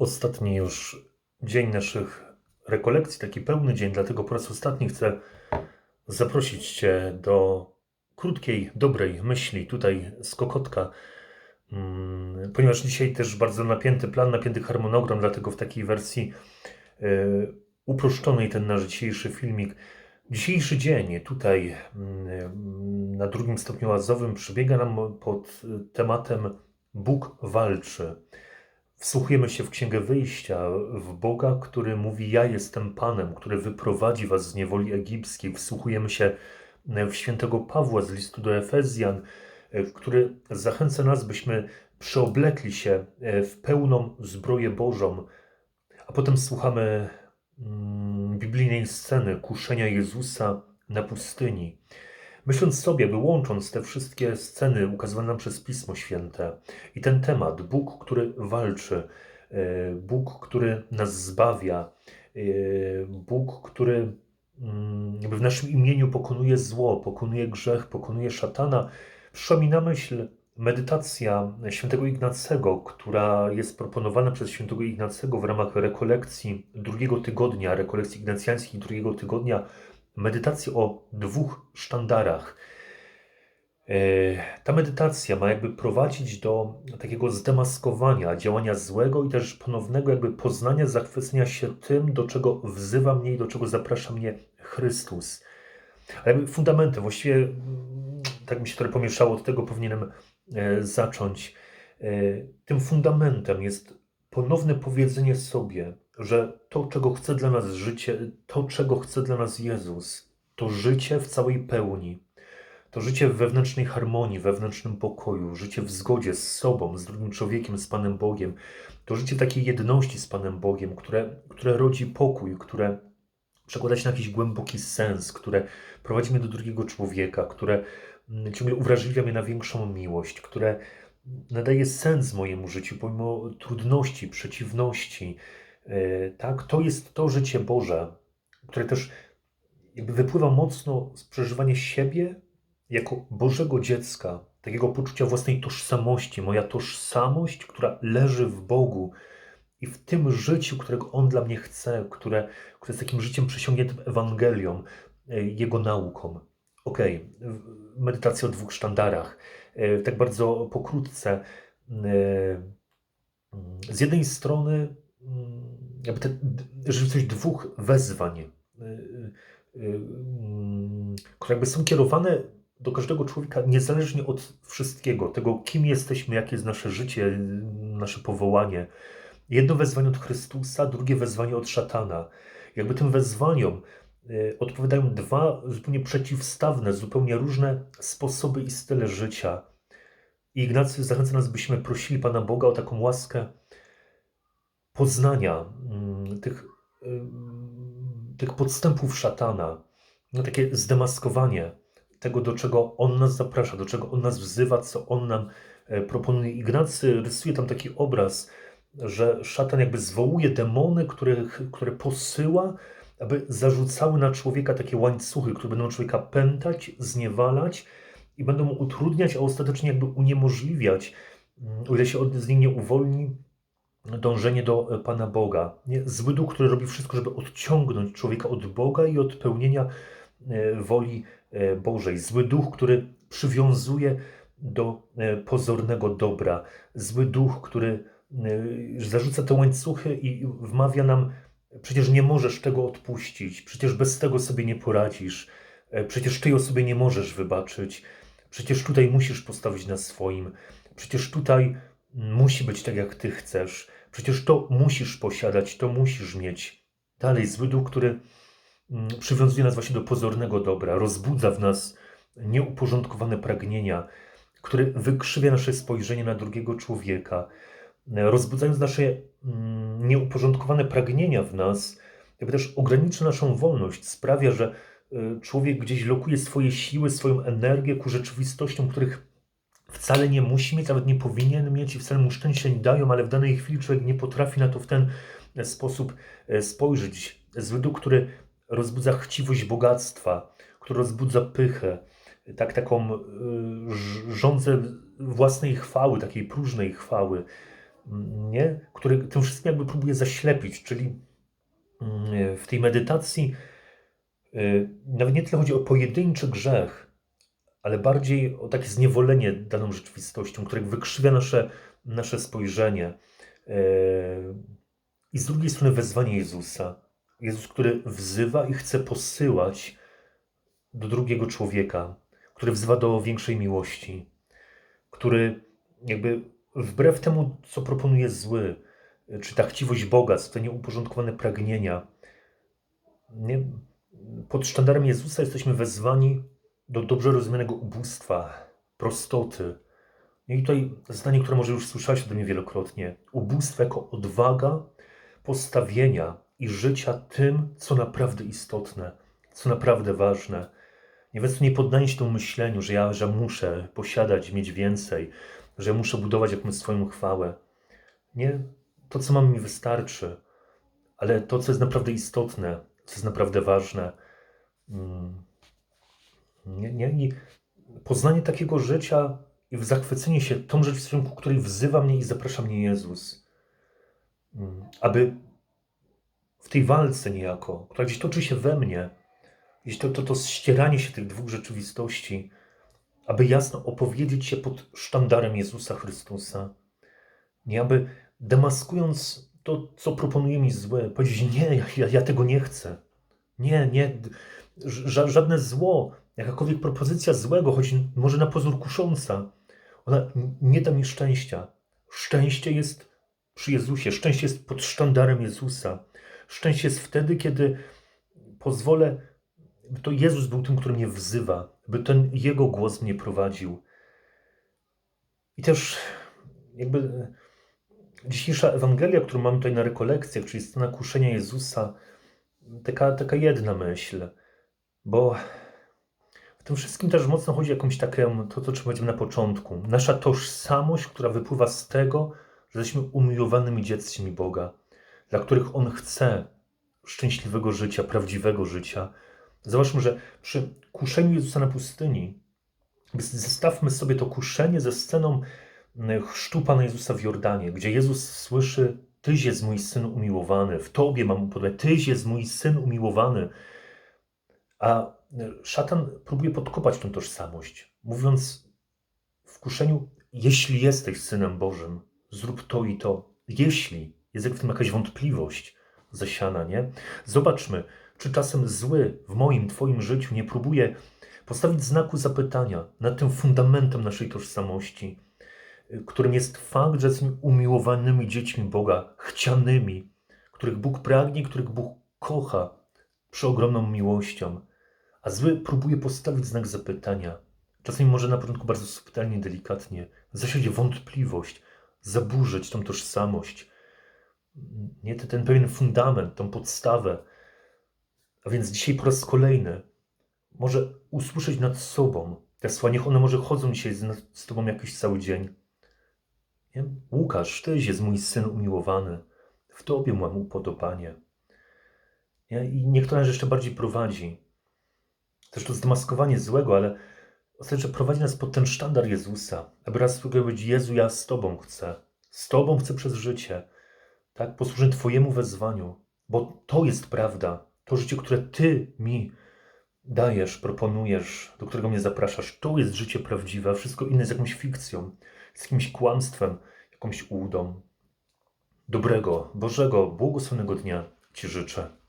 Ostatni już dzień naszych rekolekcji, taki pełny dzień, dlatego po raz ostatni chcę zaprosić Cię do krótkiej, dobrej myśli tutaj z Kokotka, Mm, ponieważ dzisiaj też bardzo napięty plan, napięty harmonogram, dlatego w takiej wersji y, uproszczonej ten nasz dzisiejszy filmik. Dzisiejszy dzień tutaj mm, na drugim stopniu łazowym przebiega nam pod tematem Bóg walczy. Wsłuchujemy się w Księgę Wyjścia, w Boga, który mówi: Ja jestem Panem, który wyprowadzi was z niewoli egipskiej. Wsłuchujemy się w świętego Pawła z listu do Efezjan, który zachęca nas, byśmy przeoblekli się w pełną zbroję Bożą. A potem słuchamy mm, biblijnej sceny kuszenia Jezusa na pustyni. Myśląc sobie, by łącząc te wszystkie sceny ukazywane nam przez Pismo Święte i ten temat, Bóg, który walczy, e, Bóg, który nas zbawia, e, Bóg, który mm, w naszym imieniu pokonuje zło, pokonuje grzech, pokonuje szatana, przyszła mi na myśl medytacja świętego Ignacego, która jest proponowana przez świętego Ignacego w ramach rekolekcji drugiego tygodnia, rekolekcji ignacjańskiej drugiego tygodnia medytację o dwóch sztandarach. E, ta medytacja ma jakby prowadzić do takiego zdemaskowania działania złego i też ponownego jakby poznania, zachwycenia się tym, do czego wzywa mnie i do czego zaprasza mnie Chrystus. Ale jakby fundamentem, właściwie mm, tak mi się trochę pomieszało, od tego powinienem e, zacząć. E, tym fundamentem jest ponowne powiedzenie sobie, że to, czego chce dla nas życie, to, czego chce dla nas Jezus, to życie w całej pełni, to życie w wewnętrznej harmonii, wewnętrznym pokoju, życie w zgodzie z sobą, z drugim człowiekiem, z Panem Bogiem, to życie takiej jedności z Panem Bogiem, które, które rodzi pokój, które przekłada się na jakiś głęboki sens, które prowadzi mnie do drugiego człowieka, które mm, ciągle uwrażliwia mnie na większą miłość, które nadaje sens mojemu życiu pomimo trudności, przeciwności, tak? To jest to życie Boże, które też jakby wypływa mocno z przeżywania siebie jako Bożego dziecka, takiego poczucia własnej tożsamości, moja tożsamość, która leży w Bogu i w tym życiu, którego On dla mnie chce, które, które jest takim życiem przesiągniętym Ewangelią, e, Jego nauką. Okej, okay. medytacja o dwóch sztandarach. E, tak bardzo pokrótce. Z jednej strony Mm, jakby te, rzeczywistość dwóch wezwań, y, y, y, mm, które jakby są kierowane do każdego człowieka niezależnie od wszystkiego, tego kim jesteśmy, jakie jest nasze życie, nasze powołanie. Jedno wezwanie od Chrystusa, drugie wezwanie od szatana. Jakby tym wezwaniom odpowiadają dwa zupełnie przeciwstawne, zupełnie różne sposoby i style życia. I Ignacy zachęca nas, byśmy prosili Pana Boga o taką łaskę, poznania mm, tych, tych podstępów szatana, no takie zdemaskowanie tego, do czego on nas zaprasza, do czego on nas wzywa, co on nam e, proponuje. Ignacy rysuje tam taki obraz, że szatan jakby zwołuje demony, których, które posyła, aby zarzucały na człowieka takie łańcuchy, które będą człowieka pętać, zniewalać i będą mu utrudniać, a ostatecznie jakby uniemożliwiać, mm, o ile się od z nich nie uwolni, dążenie do e, Pana Boga. Nie? Zły duch, który robi wszystko, żeby odciągnąć człowieka od Boga i od pełnienia e, woli e, Bożej. Zły duch, który przywiązuje do pozornego dobra. Zły duch, który zarzuca te łańcuchy i wmawia nam, przecież nie możesz tego odpuścić, przecież bez tego sobie nie poradzisz, przecież ty sobie nie możesz wybaczyć, przecież tutaj musisz postawić na swoim, przecież tutaj musi być tak, jak ty chcesz. Przecież to musisz posiadać, to musisz mieć. Dalej, zły duch, który mm, przywiązuje nas właśnie do pozornego dobra, rozbudza w nas nieuporządkowane pragnienia, który wykrzywia nasze spojrzenie na drugiego człowieka, rozbudzając nasze mm, nieuporządkowane pragnienia w nas, jakby też ogranicza naszą wolność, sprawia, że y, człowiek gdzieś lokuje swoje siły, swoją energię ku rzeczywistościom, których wcale nie musi mieć, nawet nie powinien mieć i wcale mu szczęścia nie dają, ale w danej chwili człowiek nie potrafi na to w ten e, sposób e, spojrzeć. Duch, który rozbudza chciwość bogactwa, który rozbudza pychę, tak, taką y, rządzę własnej chwały, takiej próżnej chwały, nie? który tym wszystkim jakby próbuje zaślepić, czyli mm, w tej medytacji nawet nie tyle chodzi o pojedynczy grzech, ale bardziej o takie zniewolenie daną rzeczywistością, które wykrzywia nasze, nasze spojrzenie. Y, I z drugiej strony wezwanie Jezusa. Jezus, który wzywa i chce posyłać do drugiego człowieka, który wzywa do większej miłości, który jakby wbrew temu, co proponuje zły, czy ta chciwość bogactw, te nieuporządkowane pragnienia, nie, pod sztandarem Jezusa jesteśmy wezwani do dobrze rozumianego ubóstwa, prostoty. I tutaj zdanie, które może już słyszałeś ode mnie wielokrotnie. Ubóstwo jako odwaga postawienia i życia tym, co naprawdę istotne, co naprawdę ważne. Nie więc nie poddaję się temu myśleniu, że ja że muszę posiadać, mieć więcej, że muszę budować jakąś swoją chwałę. Nie, to co mam mi wystarczy, ale to, co jest naprawdę istotne, co jest naprawdę ważne. mm, Nie, nie, i poznanie takiego życia i w zachwycenie się tą rzeczywistością, ku której wzywa mnie i zaprasza mnie Jezus. Mm, Aby w tej walce niejako, która gdzieś toczy się we mnie, gdzieś to, to, to ścieranie się tych dwóch rzeczywistości, aby jasno opowiedzieć się pod sztandarem Jezusa Chrystusa. Nie aby demaskując to, co proponuje mi złe, powiedzieć: Nie, ja, ja, tego nie chcę. Nie, nie, żadne zło, jakakolwiek propozycja złego, choć może na pozór kusząca, ona nie da mi szczęścia. Szczęście jest przy Jezusie, szczęście jest pod sztandarem Jezusa. Szczęście jest wtedy, kiedy pozwolę, by to Jezus był tym, który mnie wzywa, by ten Jego głos mnie prowadził. I też jakby dzisiejsza Ewangelia, którą mamy tutaj na rekolekcjach, czyli scena kuszenia Jezusa, taka, taka jedna myśl, bo w tym wszystkim też mocno chodzi o jakąś taką, to co powiedziałem na początku, nasza tożsamość, która wypływa z tego, że jesteśmy umiłowanymi dziećmi Boga, dla których On chce szczęśliwego życia, prawdziwego życia. Zobaczmy, że przy kuszeniu Jezusa na pustyni, zestawmy sobie to kuszenie ze sceną chrztu Pana Jezusa w Jordanie, gdzie Jezus słyszy: Tyś jest mój syn umiłowany, w Tobie mam upodobać, Tyś jest mój syn umiłowany. A szatan próbuje podkopać tę tożsamość, mówiąc w kuszeniu: Jeśli jesteś synem Bożym, zrób to i to. Jeśli jest w tym jakaś wątpliwość zasiana, nie? Zobaczmy, czy czasem zły w moim, Twoim życiu nie próbuje postawić znaku zapytania nad tym fundamentem naszej tożsamości, którym jest fakt, że jesteśmy umiłowanymi dziećmi Boga, chcianymi, których Bóg pragnie, których Bóg kocha przeogromną miłością, a zły próbuje postawić znak zapytania. Czasami może na początku bardzo subtelnie, delikatnie, zasiać wątpliwość, zaburzyć tą tożsamość, nie ten, pewien fundament, tą podstawę. A więc dzisiaj po raz kolejny może usłyszeć nad sobą te słowa, niech one może chodzą dzisiaj z, z Tobą jakiś cały dzień. Nie? Łukasz, Tyś jest mój syn umiłowany, w Tobie mam upodobanie. Nie? I niech to nas jeszcze bardziej prowadzi. Też to zdemaskowanie złego, ale ostatecznie prowadzi nas pod ten sztandar Jezusa, aby raz powiedzieć, Jezu, ja z Tobą chcę. Z Tobą chcę przez życie. Tak? Posłużę Twojemu wezwaniu, bo to jest prawda. To życie, które Ty mi dajesz, proponujesz, do którego mnie zapraszasz, to jest życie prawdziwe, a wszystko inne jest jakąś fikcją, z jakimś kłamstwem, jakąś ułudą. Dobrego, Bożego, błogosławionego dnia Ci życzę.